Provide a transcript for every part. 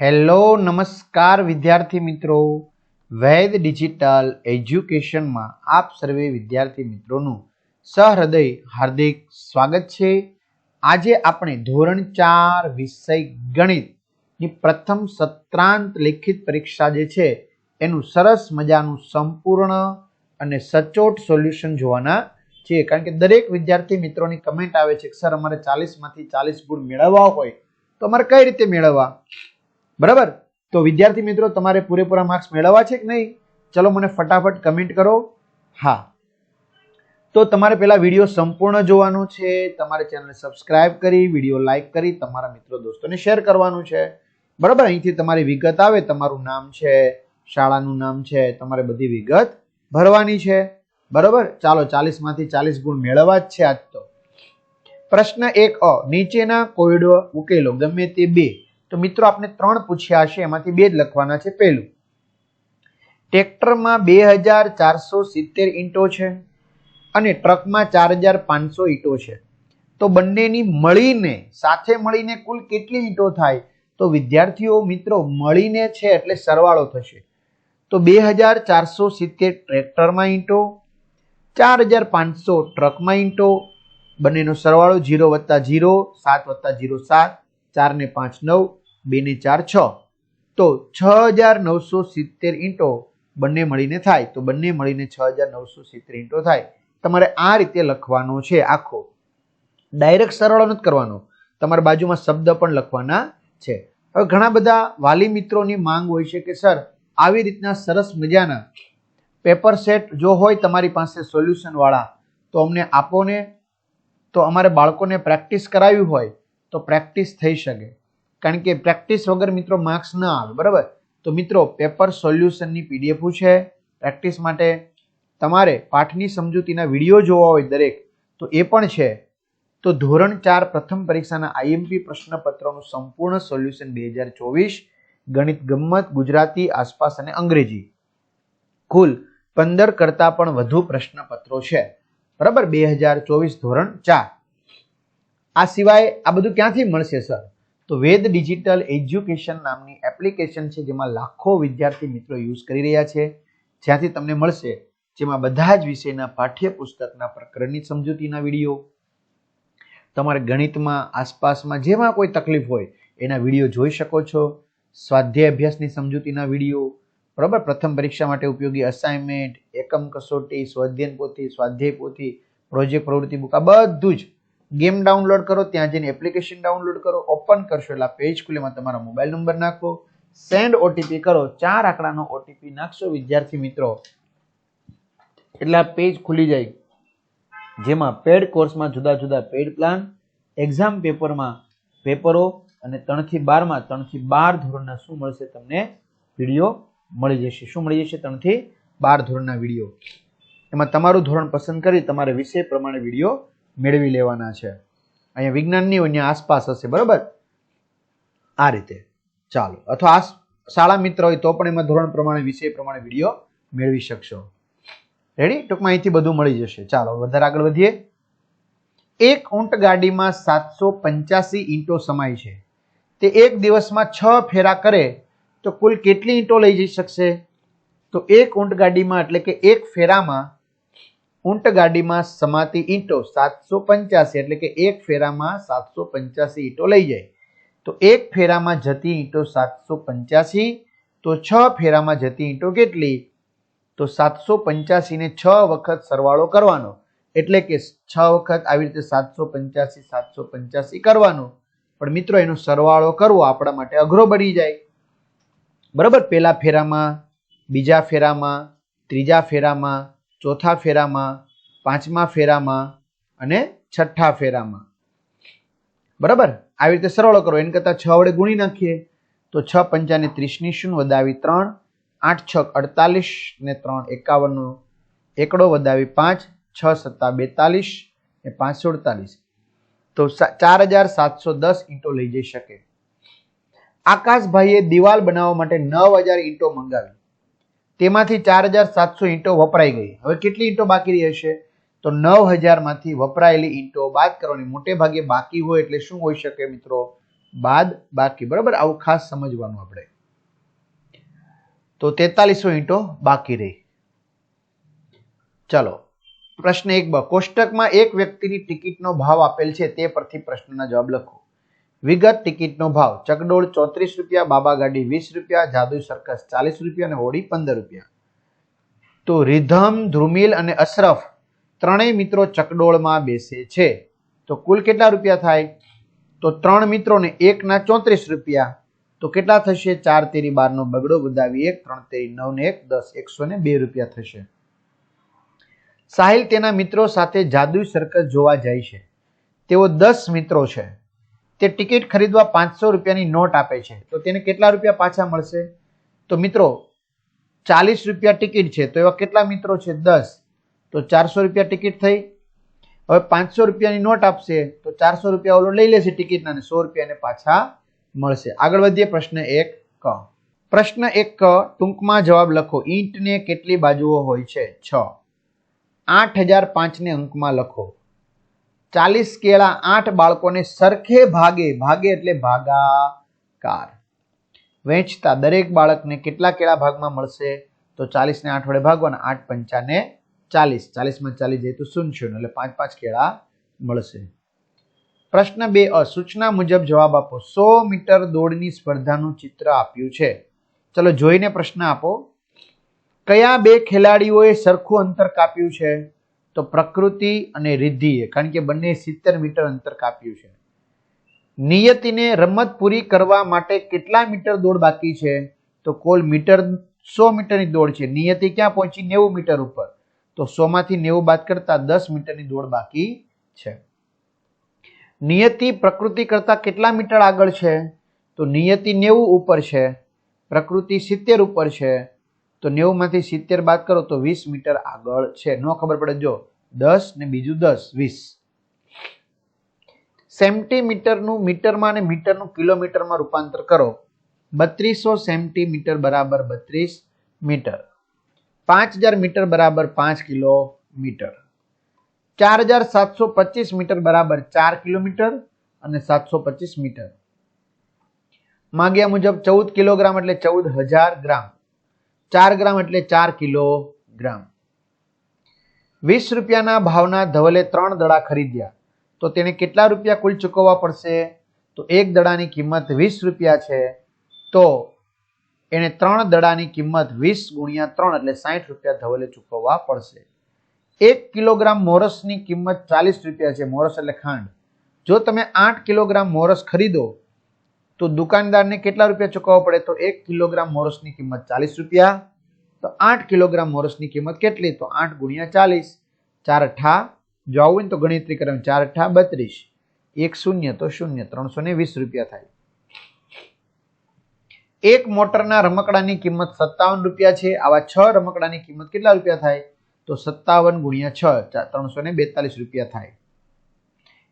Hello, નમસ્કાર વિદ્યાર્થી મિત્રો. વૈદ ડિજિટલ એજ્યુકેશનમાં આપ સર્વે વિદ્યાર્થી મિત્રોનું સહૃદય, હાર્દિક સ્વાગત છે. આજે આપણે ધોરણ ચાર વિષય ગણિતની પ્રથમ સત્રાંત લેખિત પરીક્ષા જે છે, એનું સરસ મજાનું સંપૂર્ણ અને સચોટ સોલ્યુશન જોવાના છે કારણ કે દરેક વિદ્યાર્થી મિત્રોની કમેન્ટ આવે છે સર, અમારે ચાલીસમાંથી ચાલીસ ગુણ મેળવવા હોય તો અમારે કઈ રીતે મેળવવા? બરાબર? તો વિદ્યાર્થી મિત્રો, તમારે પૂરેપૂરા માર્ક્સ મેળવવા છે કે નહીં? ચલો મને ફટાફટ કમેન્ટ કરો. હા. તો તમારે પહેલાં વીડિયો સંપૂર્ણ જોવાનો છે. તમારે ચેનલને સબસ્ક્રાઇબ કરી, વીડિયો લાઈક કરી, તમારા મિત્રો દોસ્તોને શેર કરવાનું છે. બરાબર? અહીંથી તમારી વિગત આવે, તમારું નામ છે, શાળાનું નામ છે, તમારે બધી વિગત ભરવાની છે. બરાબર? ચાલો, ચાલીસમાંથી ચાલીસ ગુણ મેળવવા જ છે આજ તો. પ્રશ્ન એક અ, નીચેના કોયડો ઉકેલો, ગમે તે બે. તો મિત્રો આપણે ત્રણ પૂછ્યા હશે, એમાંથી બે જ લખવાના છે પહેલું. ટ્રેક્ટરમાં બે હજાર ચારસો સિત્તેર ઈંટો છે અને ટ્રકમાં ચાર હજાર પાંચસો ઈંટો છે. તો બંનેની મળીને, સાથે મળીને કુલ કેટલી ઈંટો થાય? તો વિદ્યાર્થીઓ, મિત્રો, મળીને છે એટલે સરવાળો થશે. તો બે હજાર ચારસો સિત્તેર ટ્રેક્ટરમાં ઈંટો, ચાર હજાર પાંચસો ટ્રકમાં ઈંટો, બંનેનો સરવાળો જીરો વત્તા જીરો સાત વત્તા જીરો સાત ચાર ને પાંચ નવ બે ને ચાર છ. તો છ હજાર નવસો સિત્તેર ઈંટો બંને મળીને થાય. તો બંને મળીને છ હજાર નવસો સિત્તેર ઈંટો થાય. તમારે આ રીતે લખવાનો છે આખો. ડાયરેક્ટ સરળ નથી કરવાનો. તમારા બાજુમાં શબ્દ પણ લખવાના છે. હવે ઘણા બધા વાલી મિત્રોની માંગ હોય છે કે, સર, આવી રીતના સરસ મજાના પેપર સેટ જો હોય તમારી પાસે સોલ્યુશન વાળા તો અમને આપો ને, તો અમારે બાળકોને પ્રેક્ટિસ કરાવી હોય તો પ્રેક્ટિસ થઈ શકે. કારણ કે પ્રેક્ટિસ વગર મિત્રો માર્ક્સ ન આવે, બરાબર? તો મિત્રો, પેપર સોલ્યુશનની પીડીએફો છે. પ્રેક્ટિસ માટે તમારે પાઠની સમજૂતીના વીડિયો જોવા હોય દરેક, તો એ પણ છે. તો ધોરણ ચાર પ્રથમ પરીક્ષાના આઈએમપી પ્રશ્નપત્રનું સંપૂર્ણ સોલ્યુશન બે હજાર ચોવીસ, ગણિત ગમ્મત ગુજરાતી, આસપાસ અને અંગ્રેજી. કુલ પંદર કરતાં પણ વધુ પ્રશ્નપત્રો છે. બરાબર? બે હજાર ચોવીસ ધોરણ ચાર. આ સિવાય આ બધું ક્યાંથી મળશે, સર? તો વેદ ડિજિટલ એજ્યુકેશન નામની એપ્લિકેશન છે જેમાં લાખો વિદ્યાર્થી મિત્રો યુઝ કરી રહ્યા છે. જ્યાંથી તમને મળશે જેમાં બધા જ વિષયના પાઠ્યપુસ્તકના પ્રકરણની સમજૂતીના વીડિયો, તમારે ગણિતમાં આસપાસમાં જેમાં કોઈ તકલીફ હોય એના વીડિયો જોઈ શકો છો, સ્વાધ્યાય અભ્યાસની સમજૂતીના વીડિયો, બરાબર? પ્રથમ પરીક્ષા માટે ઉપયોગી અસાઇનમેન્ટ એકમ કસોટી સ્વાધ્યન પોથી, સ્વાધ્યાય પોથી પ્રોજેક્ટ પ્રવૃત્તિ બુક આ બધું જ ગેમ ડાઉનલોડ કરો, ત્યાં જઈને એપ્લિકેશન ડાઉનલોડ કરો ઓપન કરશો એટલે પેજ ખુલેમાં તમારો મોબાઈલ નંબર નાખો સેન્ડ ઓટીપી કરો, ચાર આંકડાનો ઓટીપી નાખશો, વિદ્યાર્થી મિત્રો. એટલે પેજ ખુલી જાય. જેમાં પેડ કોર્સમાં જુદા જુદા પેડ પ્લાન એક્ઝામ પેપરમાં પેપરો અને ત્રણથી બારમાં, ત્રણથી બાર ધોરણના શું મળશે તમને વીડિયો મળી જશે. શું મળી જશે? ત્રણથી બાર ધોરણના વીડિયો એમાં તમારું ધોરણ પસંદ કરી, તમારે વિષય પ્રમાણે વીડિયો મેળવી લેવાના છે. અહીંયા વિજ્ઞાનની હોય અહીંયા આસપાસ હશે, બરાબર? આ રીતે. ચાલો. અથવા આ શાળા મિત્ર હોય તો પણ એમાં ધોરણ પ્રમાણે, વિષય પ્રમાણે વીડિયો મેળવી શકશો. રેડી ટૂંકમાં અહીંથી બધું મળી જશે. ચાલો વધારે આગળ વધીએ. એક ઊંટ ગાડીમાં સાતસો પંચ્યાસી ઈંટો સમાય છે. તે એક દિવસમાં છ ફેરા કરે, તો કુલ કેટલી ઈંટો લઈ જઈ શકશે? તો એક ઊંટ ગાડીમાં, એટલે કે એક ફેરામાં ઊંટ ગાડીમાં સમાતી ઈંટો સાતસો પંચ્યાસી, એટલે કે એક ફેરામાં સાતસો પંચ્યાસી ઈંટો લઈ જાય. તો એક ફેરામાં જતી ઈંટો સાતસો પંચ્યાસી, તો છ ફેરામાં જતી ઈંટો કેટલી? તો સાતસો પંચ્યાસીને છ વખત સરવાળો કરવાનો. એટલે કે છ વખત આવી રીતે સાતસો પંચ્યાસી સાતસો પંચ્યાસી કરવાનો. પણ મિત્રો, એનો સરવાળો કરવો આપણા માટે અઘરો બની જાય. બરાબર? પહેલા ફેરામાં, બીજા ફેરામાં, ત્રીજા ફેરામાં ચોથા ફેરામાં, પાંચમા ફેરામાં અને છઠ્ઠા ફેરામાં. બરાબર? આવી રીતે સરવાળો કરો. એને કરતાં છ વડે ગુણી નાખીએ તો છ પંચાને ત્રીસની શૂન્ય વધાવી ત્રણ, આઠ, છ, અડતાલીસ ને ત્રણ, એકાવનનો એકડો વધાવી પાંચ, છ, સત્તા બેતાલીસ ને પાંચ સુડતાલીસ તો ચાર હજાર સાતસો દસ ઈંટો લઈ જઈ શકે. આકાશભાઈએ દિવાલ બનાવવા માટે નવ હજાર ઈંટો મંગાવી. તેમાંથી ચાર હજાર સાતસો ઈંટો વપરાઈ ગઈ. હવે કેટલી ઈંટો બાકી રહી હશે? તો નવ હજારમાંથી વપરાયેલી ઈંટો બાદ કરવાની મોટે ભાગે બાકી હોય એટલે શું હોઈ શકે મિત્રો? બાદ બાકી. બરાબર? આવું ખાસ સમજવાનું આપણે. તો તેતાલીસો ઈંટો બાકી રહી. ચલો. પ્રશ્ન એક બ. કોષ્ટકમાં એક વ્યક્તિની ટિકિટનો ભાવ આપેલ છે તે પરથી પ્રશ્નના જવાબ લખો. વિગત ટિકિટનો ભાવ. ચકડોળ ચોત્રીસ રૂપિયા, બાબા ગાડી વીસ રૂપિયા જાદુ સર્કસ ચાલીસ રૂપિયા અને હોડી પંદર રૂપિયા. તો રિધમ, ધ્રુમિલ અને અશરફ ત્રણેય મિત્રો ચકડોળમાં બેસે છે. તો કુલ કેટલા રૂપિયા થાય? તો ત્રણ મિત્રોને એકના ચોત્રીસ રૂપિયા. તો કેટલા થશે? ચાર તેરી બારનો બગડો વધાવી એક, ત્રણ તેરી નવ ને એક, દસ એકસો ને બે રૂપિયા થશે. સાહિલ તેના મિત્રો સાથે જાદુઈ સર્કસ જોવા જાય છે. તેઓ દસ મિત્રો છે. તે ટિકિટ ખરીદવા પાંચસો રૂપિયાની નોટ આપે છે. તો તેને કેટલા રૂપિયા પાછા મળશે? તો મિત્રો, ચાલીસ રૂપિયા ટિકિટ છે. તો એવા કેટલા મિત્રો છે? દસ. તો ચારસો રૂપિયા ટિકિટ થઈ. હવે પાંચસો રૂપિયાની નોટ આપશે, તો ચારસો રૂપિયા ઓલો લઈ લેશે ટિકિટના અને સો રૂપિયાને પાછા મળશે. આગળ વધીએ પ્રશ્ન એક ક. પ્રશ્ન એક ક, ટૂંકમાં જવાબ લખો. ઈંટને કેટલી બાજુઓ હોય છે? છ. આઠ હજાર પાંચને અંકમાં લખો. ચાલીસ કેળા આઠ બાળકોને સરખે ભાગે ભાગે એટલે ભાગાકાર. વહેંચતા દરેક બાળકને કેટલા કેળા ભાગમાં મળશે? તો ચાલીસને આઠ વડે ભાગવાના આઠ પંચાને ચાલીસ. ચાલીસમાં ચાલીસ જાય તો શૂન્ય શૂન્ય એટલે પાંચ પાંચ કેળા મળશે. પ્રશ્ન બે અ સૂચના મુજબ જવાબ આપો. સો મીટર દોડની સ્પર્ધાનું ચિત્ર આપ્યું છે. ચલો જોઈને પ્રશ્ન આપો. કયા બે ખેલાડીઓએ સરખું અંતર કાપ્યું છે? તો પ્રકૃતિ અને રિદ્ધિએ કારણ કે બંને સિત્તેર મીટર અંતર કાપ્યું છે. નિયતિને રમત પૂરી કરવા માટે કેટલા મીટર દોડ બાકી છે? તો કુલ મીટર, સો મીટરની દોડ છે. નિયતિ ક્યાં પહોંચી? નેવું મીટર ઉપર. તો સો માંથી નેવું બાદ કરતા દસ મીટરની દોડ બાકી છે. નિયતિ પ્રકૃતિ કરતા કેટલા મીટર આગળ છે? તો નિયતિ નેવું ઉપર છે. પ્રકૃતિ સિત્તેર ઉપર છે. તો નેવું માંથી સિત્તેર બાદ કરો તો વીસ મીટર આગળ છે. ન ખબર પડે જો, દસ ને બીજું દસ, વીસ. સેન્ટીમીટરનું મીટરમાં અને મીટરનું કિલોમીટરમાં રૂપાંતર કરો. બત્રીસો સેન્ટીમીટર બરાબર બત્રીસ મીટર. પાંચ હજાર મીટર બરાબર પાંચ કિલોમીટર. ચાર હજાર સાતસો પચીસ મીટર બરાબર ચાર કિલોમીટર અને સાતસો પચીસ મીટર. માગ્યા મુજબ ચૌદ કિલોગ્રામ એટલે ચૌદ હજાર ગ્રામ. ચાર ગ્રામ એટલે ચાર કિલોગ્રામ. વીસ રૂપિયાના ભાવના ધવલે ત્રણ દડા ખરીદ્યા. તો તેને કેટલા રૂપિયા કુલ ચૂકવવા પડશે? તો એક દડાની કિંમત વીસ રૂપિયા છે. તો એને ત્રણ દડાની કિંમત વીસ ગુણ્યા ત્રણ એટલે સાઠ રૂપિયા ધવલે ચૂકવવા પડશે. એક કિલોગ્રામ મોરસની કિંમત ચાલીસ રૂપિયા છે. મોરસ એટલે ખાંડ. જો તમે આઠ કિલોગ્રામ મોરસ ખરીદો તો દુકાનદારને કેટલા રૂપિયા ચૂકવવા પડે? તો એક કિલોગ્રામ મોરસની કિંમત ચાલીસ રૂપિયા. તો આઠ કિલોગ્રામ મોરસની કિંમત કેટલી? તો આઠ ગુણ્યા ચાલીસ. ચાર અઠા. જો આવું તો ગણતરી કરવાની. ચાર અઠા બત્રીસ. એક શૂન્ય તો શૂન્ય. ત્રણસો ને વીસ રૂપિયા થાય. એક મોટરના રમકડાની કિંમત સત્તાવન રૂપિયા છે. આવા છ રમકડાની કિંમત કેટલા રૂપિયા થાય? તો સત્તાવન ગુણ્યા છ. ત્રણસો ને બેતાલીસ રૂપિયા થાય.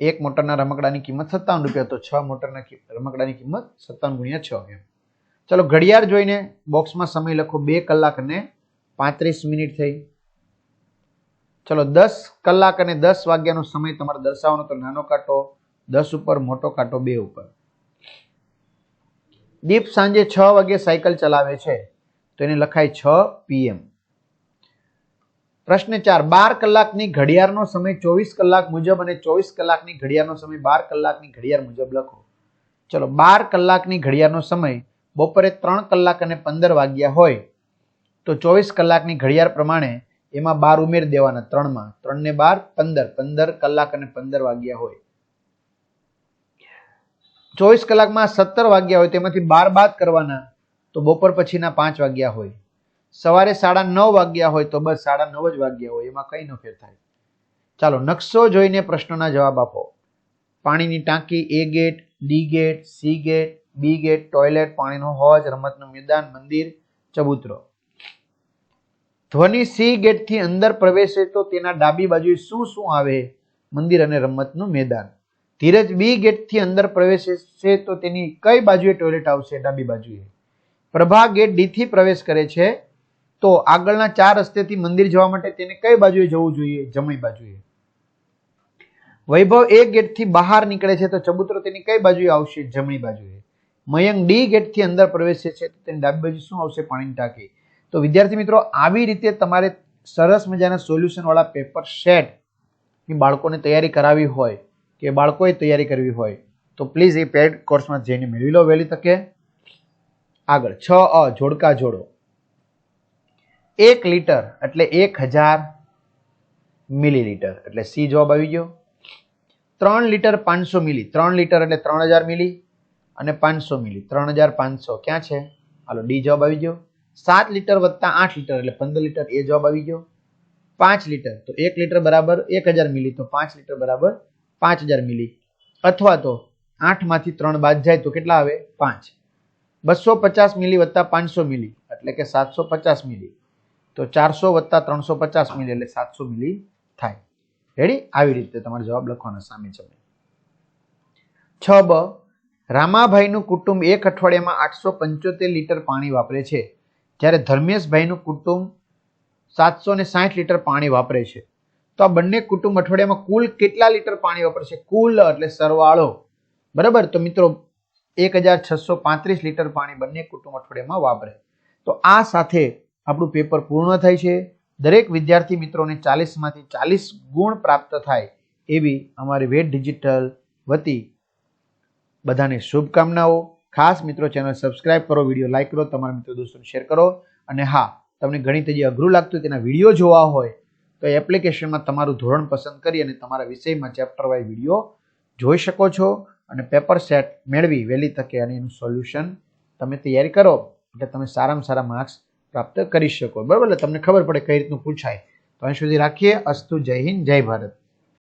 એક મોટરના રમકડાની કિંમત સત્તાવન રૂપિયા તો છ મોટરના રમકડાની કિંમત સત્તાવન ગુણ્યા છ એમ. ચલો, ઘડિયાળ જોઈને બોક્સમાં સમય લખો, બે કલાક અને પાંત્રીસ મિનિટ થઈ. ચલો, દસ કલાક અને દસ વાગ્યાનો સમય તમારે દર્શાવવાનો, તો નાનો કાંટો દસ ઉપર, મોટો કાંટો બે ઉપર. દીપ સાંજે છ વાગે સાયકલ ચલાવે છે, તો એને લખાય છ પીએમ પ્રશ્ન ચાર, બાર કલાકની ઘડિયાળનો સમય ચોવીસ કલાક મુજબ અને ચોવીસ કલાકની ઘડિયાળનો સમય બાર કલાકની ઘડિયાળ મુજબ લખો. ચલો, બાર કલાકની ઘડિયાળનો સમય બપોરે ત્રણ કલાક અને પંદર વાગ્યા હોય તો ચોવીસ કલાકની ઘડિયાળ પ્રમાણે એમાં બાર ઉમેર દેવાના ત્રણમાં. ત્રણ ને બાર, પંદર પંદર કલાક અને પંદર વાગ્યા હોય. ચોવીસ કલાકમાં સત્તર વાગ્યા હોય તેમાંથી બાર બાદ કરવાના તો બપોર પછીના પાંચ વાગ્યા હોય. સવારે સાડા નવ વાગ્યા હોય તો બસ સાડા નવ જ વાગ્યા હોય, એમાં કંઈ ન ફેર થાય. ચાલો, નકશો જોઈને પ્રશ્નોના જવાબ આપો. પાણીની ટાંકી A gate D gate C gate B gate, toilet, પાણીનો હોજ, રમતનું મેદાન, મંદિર, ચબૂતરો. ધ્વનિ સી ગેટથી અંદર પ્રવેશે તો તેના ડાબી બાજુએ શું શું આવે? મંદિર અને રમતનું મેદાન. ધીરજ બી ગેટથી અંદર પ્રવેશે તો તેની કઈ બાજુએ ટોયલેટ આવશે? ડાબી બાજુએ. પ્રભા ગેટ ડીથી પ્રવેશ કરે છે. તો આગળના ચાર રસ્તેથી મંદિર જવા માટે તેને કઈ બાજુએ જવું જોઈએ? જમણી બાજુએ. વૈભવ એ ગેટથી બહાર નીકળે છે તો ચબૂતરો તેની કઈ બાજુએ આવશે? જમણી બાજુએ. મયંક ડી ગેટથી અંદર પ્રવેશે છે તો તેની ડાબી બાજુ શું આવશે? પાણીની ટાંકી. તો વિદ્યાર્થી મિત્રો, આવી રીતે તમારે સરસ મજાના સોલ્યુશન વાળા પેપર સેટની બાળકોને તૈયારી કરાવી હોય કે બાળકોએ તૈયારી કરવી હોય, તો પ્લીઝ એ પેડ કોર્સમાં જઈને મેળવી લો વહેલી તકે. આગળ, છ અ, જોડકા જોડો. એક લીટર, એટલે એક હજાર મિલીલીટર. એટલે સી જવાબ આવી ગયો. ત્રણ લીટર પાંચસો મિલી. ત્રણ લીટર એટલે ત્રણ હજાર મિલી અને પાંચસો મિલી. ત્રણ હજાર પાંચસો. ક્યાં છે? હાલો, ડી જવાબ આવી ગયો. સાત લીટર વત્તા આઠ લીટર, એટલે પંદર લીટર. એ જવાબ આવી ગયો. પાંચ લીટર. તો એક લીટર બરાબર એક હજાર મિલી. તો પાંચ લીટર બરાબર પાંચ હજાર મિલી. અથવા તો આઠમાંથી ત્રણ બાદ જાય તો કેટલા આવે? પાંચ. બસો પચાસ મિલી વત્તા પાંચસો મિલી. એટલે કે સાતસો પચાસ મિલી. તો ચારસો વત્તા ત્રણસો પચાસ મિલી એટલે સાતસો મિલી થાય. રેડી આવી રીતે તમારે જવાબ લખવાનો સામે છે. છ બ, રામાભાઈનું કુટુંબ એક અઠવાડિયામાં આઠસો પંચોતેર લીટર પાણી વાપરે છે. જ્યારે ધર્મેશભાઈનું કુટુંબ સાતસો ને સાઠ લીટર પાણી વાપરે છે. તો આ બંને કુટુંબ અઠવાડિયામાં કુલ કેટલા લીટર પાણી વાપરે છે કુલ એટલે સરવાળો. બરાબર? તો મિત્રો, એક હજાર છસો પાંત્રીસ લીટર પાણી બંને કુટુંબ અઠવાડિયામાં વાપરે. તો આ સાથે આપણું પેપર પૂર્ણ થાય છે. દરેક વિદ્યાર્થી મિત્રોને ચાલીસમાંથી ચાલીસ ગુણ પ્રાપ્ત થાય એવી અમારી વેટ ડિજિટલ વતી બધાને શુભકામનાઓ. ખાસ મિત્રો, ચેનલ સબસ્ક્રાઇબ કરો, વીડિયો લાઇક કરો, તમારા મિત્રો દોસ્તોને શેર કરો. અને હા, તમને ગણિત હજી અઘરું લાગતું તેના વીડિયો જોવા હોય, તો એપ્લિકેશનમાં તમારું ધોરણ પસંદ કરી અને તમારા વિષયમાં ચેપ્ટર વાઇઝ વીડિયો જોઈ શકો છો. અને પેપર સેટ મેળવી વહેલી તકે અને એનું સોલ્યુશન તમે તૈયારી કરો. એટલે તમે સારામાં સારા માર્ક્સ પ્રાપ્ત કરી શકો. બરાબર? તમને ખબર પડે કઈ રીતનું પૂછાય તો અહીં સુધી રાખીએ. અસ્તુ જય હિન્દ, જય ભારત.